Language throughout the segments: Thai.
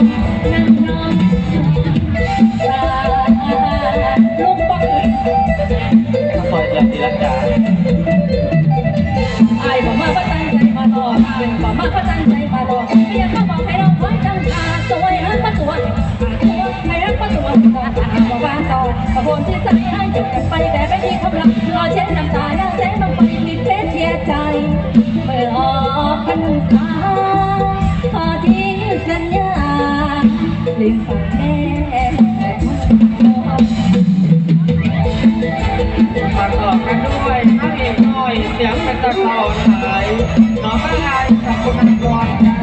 องนั่งน้องลา ลูกปักคองกาอายบอกมาว่าตั้งใจมาต่ออายบอกมาว่าตั้งใจมาต่อเรียกมาบอกให้เราคอยจังตาสวยรักประกอบอกว่าต่อกระบวนที่ใจให้จบกันไปแต่ไม่มีคำรักเช็ดน้ำตาหน้าแสงบังไฟติดเพรเทียใจเอกพรรษาพอทิ้งด้วยถ้ามีหน่อยเสียงเป็นตะเข่าไหลน้องก็ลายจากคนนันกรจ้า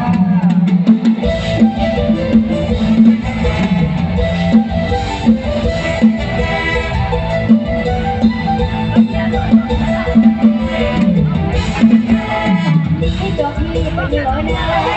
ให้ตัวพี่ไปอยู่ไหนะ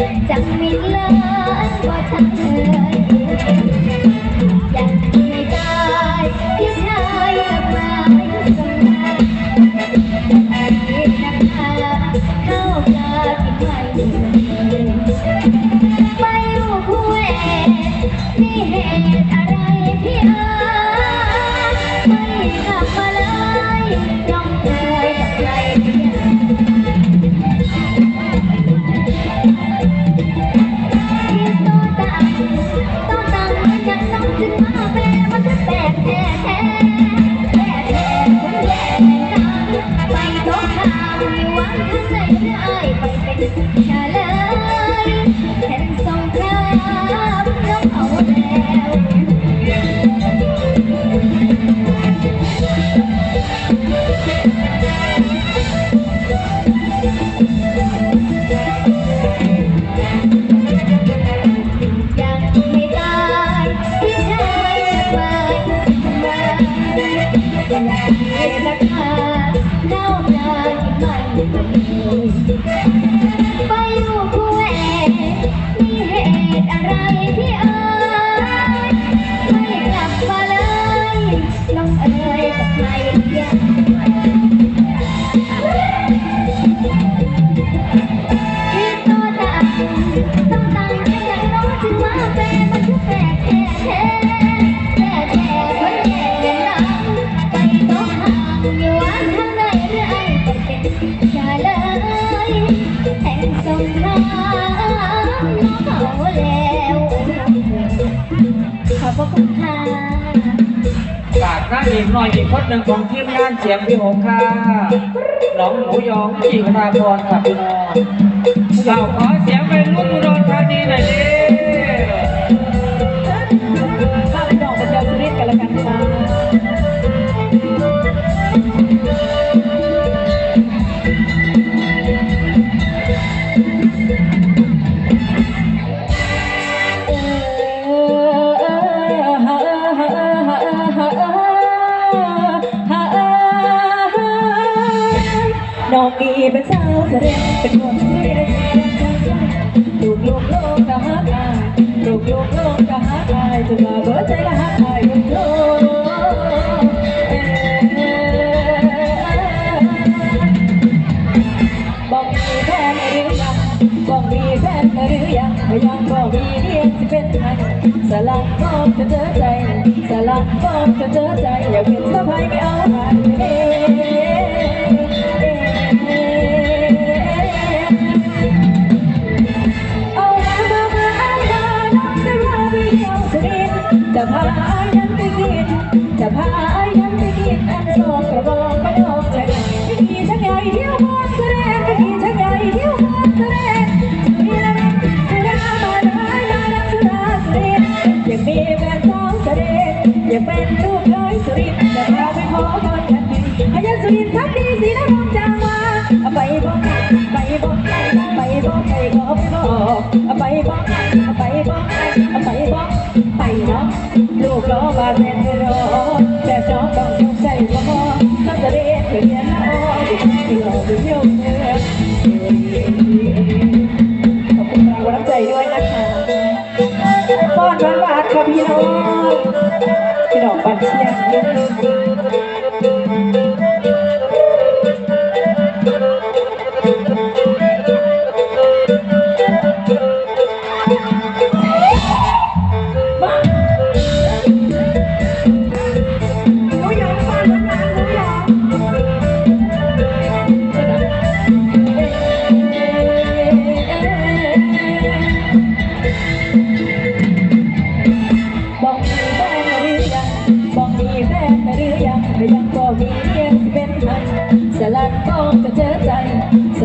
วิต ไหนราคา อีกหน่อยอีกคนหนึ่งของทีมงานเสียงพี่หงค่ะน้องหมูยองจีกราพรค่ะพี่น้องเราขอเสียงไปรุ่นอุดรธานีหน่อยดิ องมีเป็นสาวเสด็จเป็นคนที่ได้ลูกลูกโลกก็ฮักอายลูกลูกโลกก็ฮักอายจนมาเบิดใจก็ฮักอายคนโตบอกมีแฟนหรือยังบอกมีแฟนหรือยังยังบอกมีเรียกสิเป็นไทยสลับบอกจะเจอใจสลับบอกจะเจอใจอย่าเป็นสะพายไม่เอาใค พายันติกินจะพายันติกินอันรองกระบอไปออเลยพี่ชักใหญ่เที่ยวบ้านดงพี่ชักใหญ่เที่ยวบ้านแสดงมีระดับสุดามาได้ระดับสุดาสุรินอย่ามีนสาวแสดงอย่าเป็นลูกเลยสุรินแต่เราไม่ขอตอนกันดิพยันสุรินทักดีสีน้ำจางมาไปบอกไปบอกไปบอกไปบอกไปบอกไปบอก กล้อบาดแม่รอแต่จอต้องยกใจพอถ้าจะเรียนเรียนน้อยที่เราไปเที่ยวเมือขอบคุณรางวัลใจด้วยนะคะป้อนหวานๆค่ะพี่น้องพี่น้องบันเชียง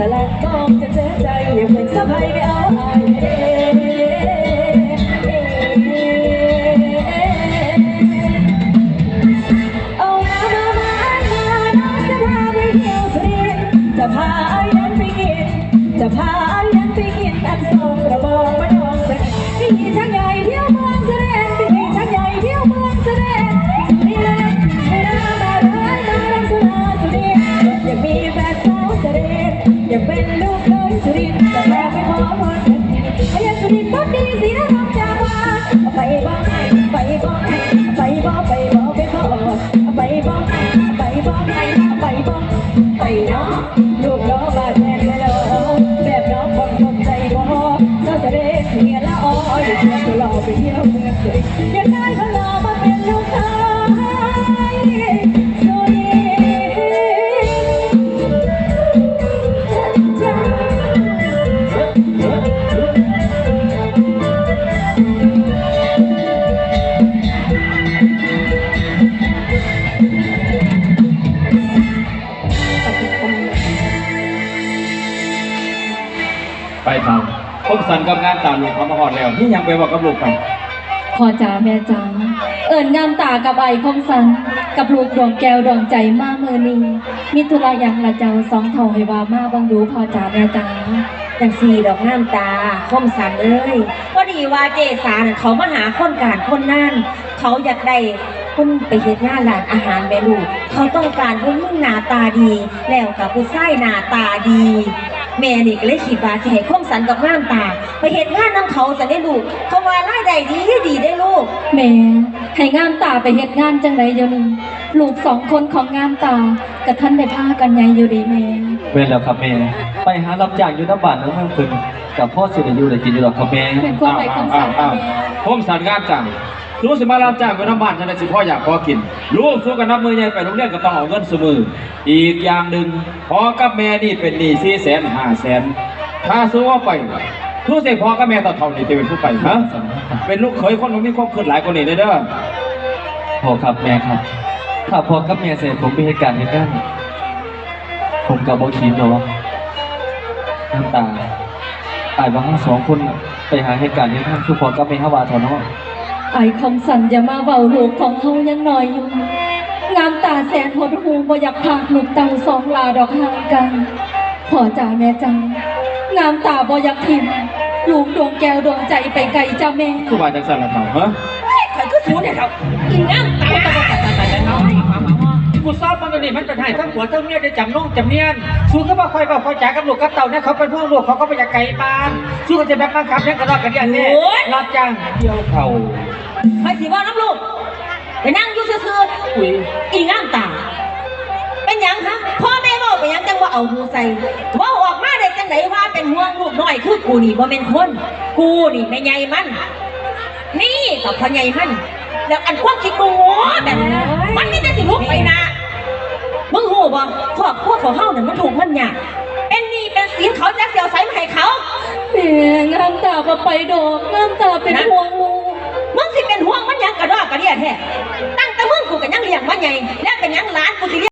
来，来， ไปทำคมสันกับงานตาลูกเขามาหอดแล้วนี่ยังไปบอกกับลูกกันพ่อจ๋าแม่จ๋าเอิญงามตากับไอ้คมสัน กับลูกดวงแก้วดวงใจมาเมื่อนี้มีธุระอย่างละเจ้าสองเท่าให้ว่ามาเบังดูพ่อจ๋าแม่จ๋าจังสีดอกน้ำตาคมสันเอ้ยพอดีว่าเจสาน่ะเขามาหาคนการคนนั่นเขาอยากได้คนไปเฮ็ดงานร้านอาหารแม่ลูกเขาต้องการผู้หญิงหน้าตาดี แล้วกับผู้ชายหน้าตาดี แม่นี่ก็เลยคิดว่าสิให้คมสันกับน้ำตา ไปเฮ็ดงานนํเขาจะได้ลูก เขาว่ารายได้ดีดีได้ลูก แม่ให้งามตาไปเฮ็ดงานจังไดเดี๋ยวนี้ลูกสองคนของงามตากับท่านได้พากันใหญ่อยู่ดีแม่เว้นแล้วครับแม่ไปหารับจ้างอยู่น้ำบ้านน้ำเมืองพึ่งกับพ่อสิได้อยู่ได้กินอยู่หรอกครับแม่เป็นความไอ้คมสันค่ะแม่คมสันงานจัง รู้สิมารับจ้างไปน้ำบ้านจังไดสิพ่ออยากพอกิน ลูกสู้กันนับมือใหญ่ไปโรงเรียนก็ต้องเอาเงินเสมออีกอย่างหนึ่งพ่อกับแม่นี่เป็นหนี้สี่แสนห้าแสนถ้าสู้ว่าไปรู้สิพ่อกับแม่ต่อเท่านี้จะเป็นผู้ไปฮะเป็นลูกเขยคนมันมีความคิดหลายคนนี่เด้อเด้อพ่อครับแม่ครับ ถ้าพ่อกับแม่เสร็จผมมีเหตุการณ์เหตุการณ์ผมกับโบคิดเนาะน้ำตาอายว่าทั้งสองคนไปหาเหตุการณ์เหตุการณ์คือพ่อกับแม่ฮาวาเถอะเนาะ ไอ้คำสันอย่ามาเบาลูกของเฮายังน้อยอยู่ งามตาแสนหดหูบ่อยากพากลูกเต่าสองลาดอกห่างกันพ่อจ๋าแม่จ๋างามตาบ่อยากทิมลูกดวงแก้วดวงใจไปไกลจ้าแม่คือว่าจังสันละเท่าฮะข่อยก็สูเนี่ยเขากินน้ำตา กูซ้อมมันตัวนี้มันเป็นให้ทั้งหัวทั้งเมียได้จำน้องจำเนียนสู้ก็มาคอยบอกคอยจ่ากับลูกกับเต่าเนี่ยเขาเป็นพวกลูกเขาก็ไปอยากไก่บ้านสู้กันจะแบบบังคับเนี่ยก็รอดกันอย่างนี้รับจ้างเที่ยวเขาไปสิว่าน้ำลูกไปนั่งอยู่ซื่ออุ้ยๆอีงามตาเป็นหยังคะพ่อแม่บอกเป็นหยังจังว่าเอาหูใส่ว่าออกมาได้จังไหนว่าเป็นห่วงลูกน้อยคือกูนี่บ่เป็นคนกูนี่แม่ใหญ่มัน นี่กับพ่อใหญ่มันแล้วอันความคิดกูโง่ ครอบครัวของเฮาเนี่ยมันถูกมันยากเป็นหนี่เป็นสินเขาจะเสียวใส่มาให้เขา แม่งามตาบ่ไปดอกงามตาเป็นห่วงลูกมึงสิเป็นห่วงมันหยังกระดอกกระเดียแท้ตั้งแต่มึงกูก็ยังเลี้ยงมันใหญ่และเป็นหยังหลานกูสิเลี้ยง